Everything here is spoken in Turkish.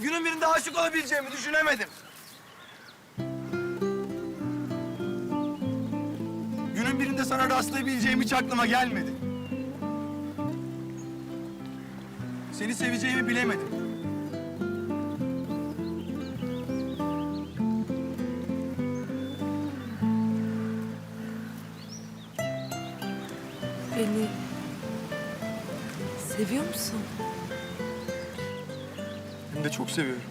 Günün birinde aşık olabileceğimi düşünemedim. Günün birinde sana rastlayabileceğim hiç aklıma gelmedi. Seni seveceğimi bilemedim. Beni seviyor musun? De çok seviyorum.